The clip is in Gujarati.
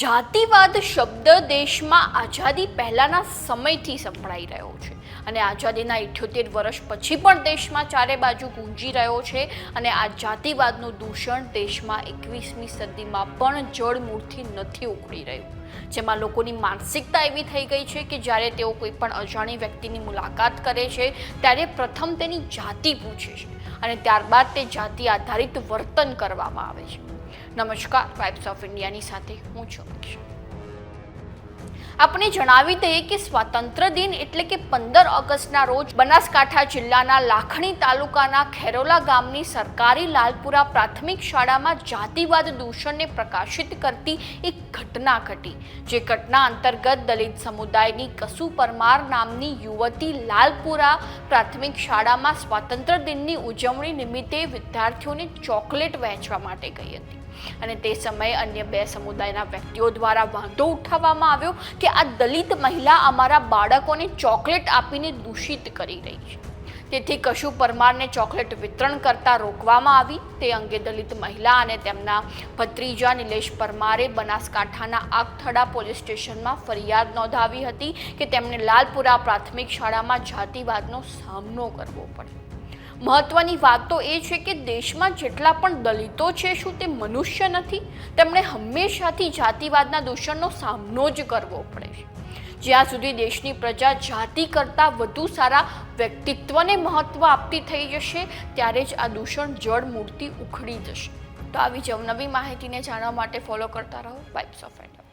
જાતિવાદ શબ્દ દેશમાં આઝાદી પહેલાંના સમયથી સંભળાઈ રહ્યો છે. અને આઝાદીના ઇઠ્યોતેર વર્ષ પછી પણ દેશમાં ચારે બાજુ ગુંજી રહ્યો છે અને આ જાતિવાદનું દૂષણ દેશમાં એકવીસમી સદીમાં પણ જળમૂળથી નથી ઉકળી રહ્યું. જેમાં લોકોની માનસિકતા એવી થઈ ગઈ છે કે જ્યારે તેઓ કોઈ પણ અજાણી વ્યક્તિની મુલાકાત કરે છે, ત્યારે પ્રથમ તેની જાતિ પૂછે છે અને ત્યારબાદ તે જાતિ આધારિત વર્તન કરવામાં આવે છે. નમસ્કાર વાઇબ્સ ઓફ ઇન્ડિયાની સાથે હું છું આપણે જણાવી દઈએ કે સ્વાતંત્ર્ય દિન એટલે કે પંદર ઓગસ્ટના રોજ બનાસકાંઠા જિલ્લાના લાખણી તાલુકાના ખેરોલા ગામની સરકારી લાલપુરા પ્રાથમિક શાળામાં જાતિવાદ દૂષણને પ્રકાશિત કરતી એક ઘટના ઘટી, જે ઘટના અંતર્ગત દલિત સમુદાયની કસુ પરમાર નામની યુવતી લાલપુરા પ્રાથમિક શાળામાં સ્વાતંત્ર્ય દિનની ઉજવણી નિમિત્તે વિદ્યાર્થીઓને ચોકલેટ વહેંચવા માટે ગઈ હતી. અને તે સમયે અન્ય બે સમુદાયના વ્યક્તિઓ દ્વારા વાંધો ઉઠાવવામાં આવ્યો કે આ દલિત મહિલા અમારા બાળકોને ચોકલેટ આપીને દૂષિત કરી રહી છે. તેથી કશુ પરમારને ચોકલેટ વિતરણ કરતા રોકવામાં આવી. તે અંગે દલિત મહિલા અને તેમના ભત્રીજા નિલેશ પરમારે બનાસકાંઠાના આગથડા પોલીસ સ્ટેશનમાં ફરિયાદ નોંધાવી હતી કે તેમને લાલપુરા પ્રાથમિક શાળામાં જાતિવાદનો સામનો કરવો પડ્યો. મહત્વની વાત તો એ છે કે દેશમાં જેટલા પણ દલિતો છે, શું તે મનુષ્ય નથી? તેમણે હંમેશાથી જાતિવાદના દૂષણનો સામનો જ કરવો પડે છે. જ્યાં સુધી દેશની પ્રજા જાતિ કરતાં વધુ સારા વ્યક્તિત્વને મહત્વ આપતી થઈ જશે, ત્યારે જ આ દૂષણ જળ મૂર્તિ ઉખડી જશે. તો આવી જ અવનવી માહિતીને જાણવા માટે ફોલો કરતા રહો વાઇબ્સ ઓફ ઇન્ડિયા